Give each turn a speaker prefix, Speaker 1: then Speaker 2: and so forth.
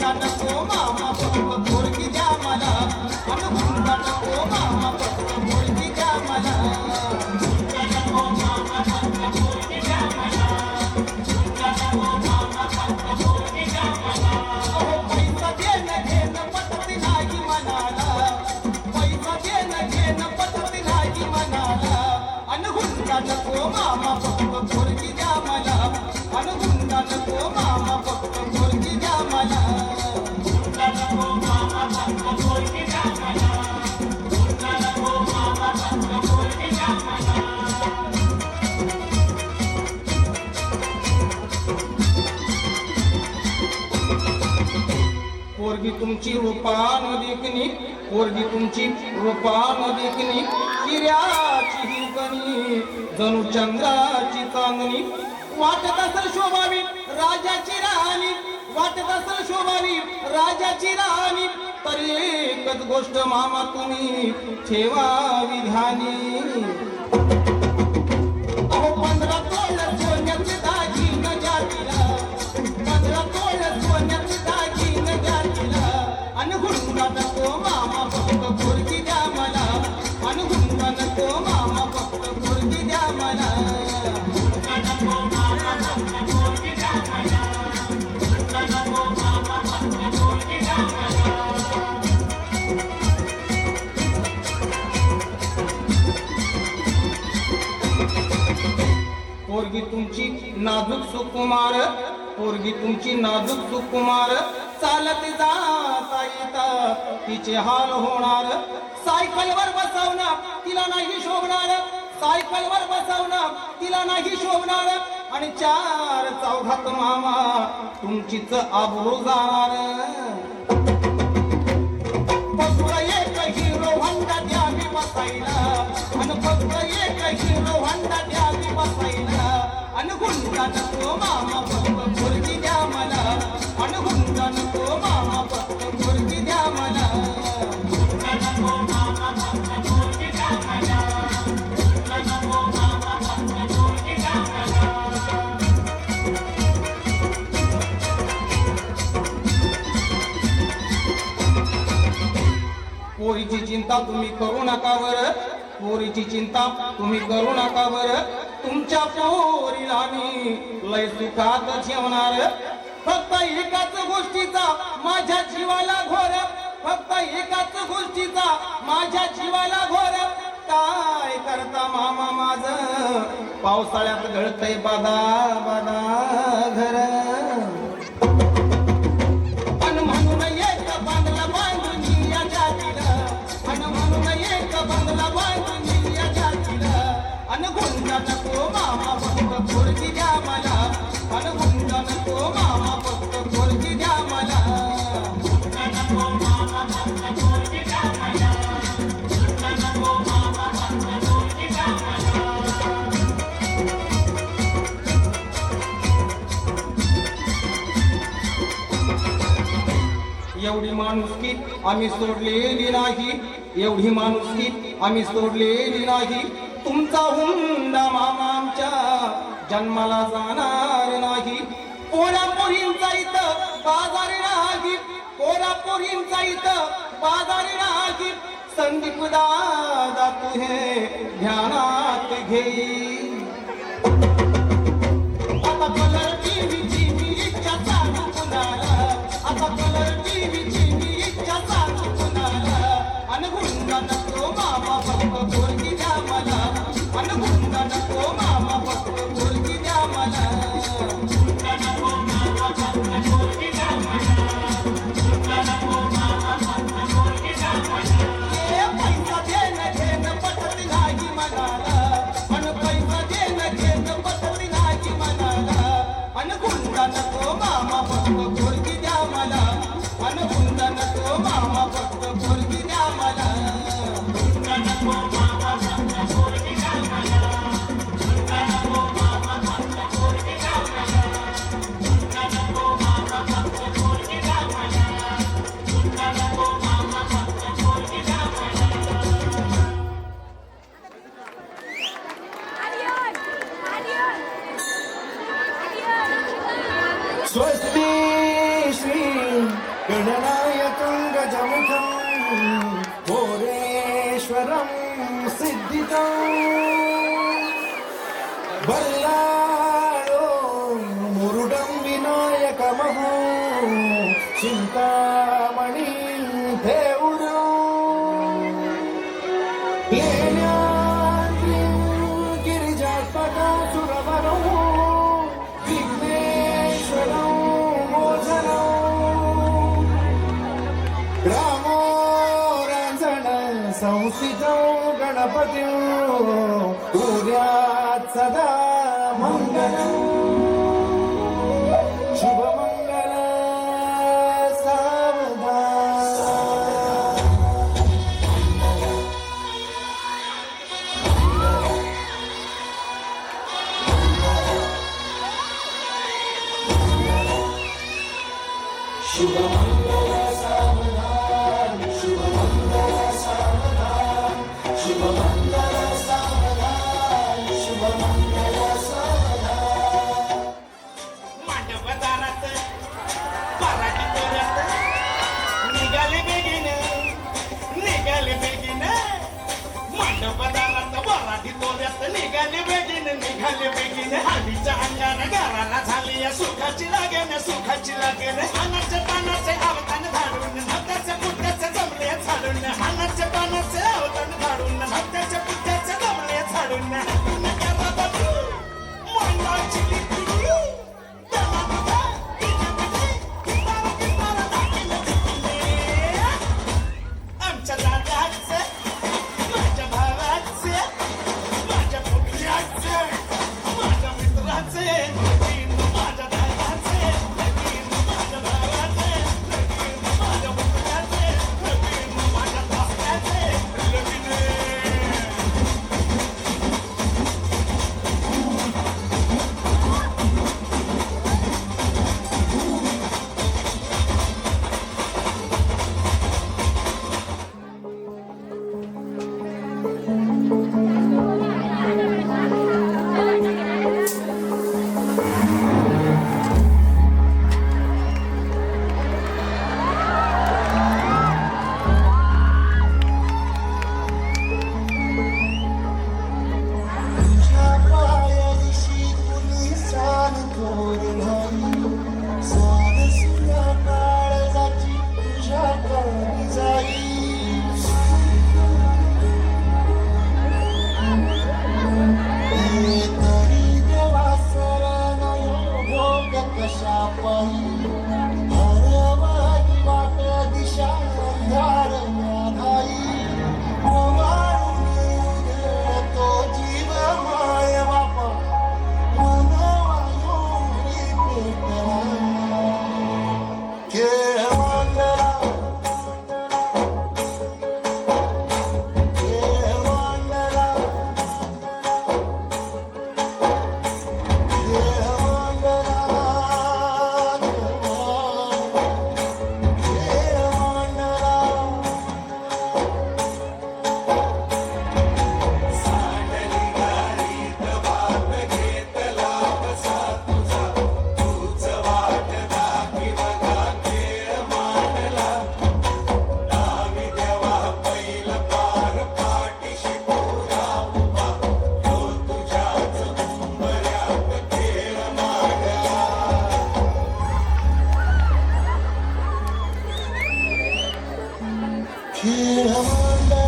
Speaker 1: हुंडा नको पोरगी तुमची रूपान देखणी पोरगी तुमची रूपान देखणी हिऱ्याची हिरकणी जणू चंद्राची चांदणी. वाटत असेल शोभावी राजाची राणी वाटत असेल शोभावी राजाची राणी तरी एकच गोष्ट मामा तुम्ही ठेवा विधानी पोरगी तुमची नाजूक सुकुमार पोरगी तुमची नाजूक सुकुमार चालत जाता तिचे हाल होणार. सायकलवर बसवणार तिला नाही शोभणार. सायकलवर बसवणं तिला नाही शोभणार. आणि चार चौघात मामा तुमचीच आबरू जाणार. मामा मुलगी द्या मला. पोरीची चिंता तुम्ही करू नका बर. पोरीची चिंता तुम्ही करू नका बर. तुमच्या पोरीला मी लय सुखात ठेवणार. फक्त एकाच गोष्टीचा माझ्या जीवाला घोर. फक्त एकाच गोष्टीचा माझ्या जीवाला घोर. काय करता मामा माझ? पावसाळ्यात घडतय बादा बादा घर. नको मामा फक्त पोरगी द्या मला. नको मामा फक्त पोरगी द्या मला. एवढी माणुसकी आम्ही सोडलेली नाही. एवढी माणुसकी आम्ही सोडलेली नाही तुमचा हुंडा मामा आमच्या जन्माला जाणार नाही. कोल्हापुरींचा इथं बाजार नाही कोल्हापुरींचा इथं बाजार नाही. संदीप दादा तुझे ध्यानात घेई
Speaker 2: भोरेश्वरं सिद्धितम् बल्ला मुरुडं विनायकमहो चिन्ता देऊ उद्या सदा
Speaker 3: दुःखाची लागेल सुखाची
Speaker 2: लागेल. 고마워. Get on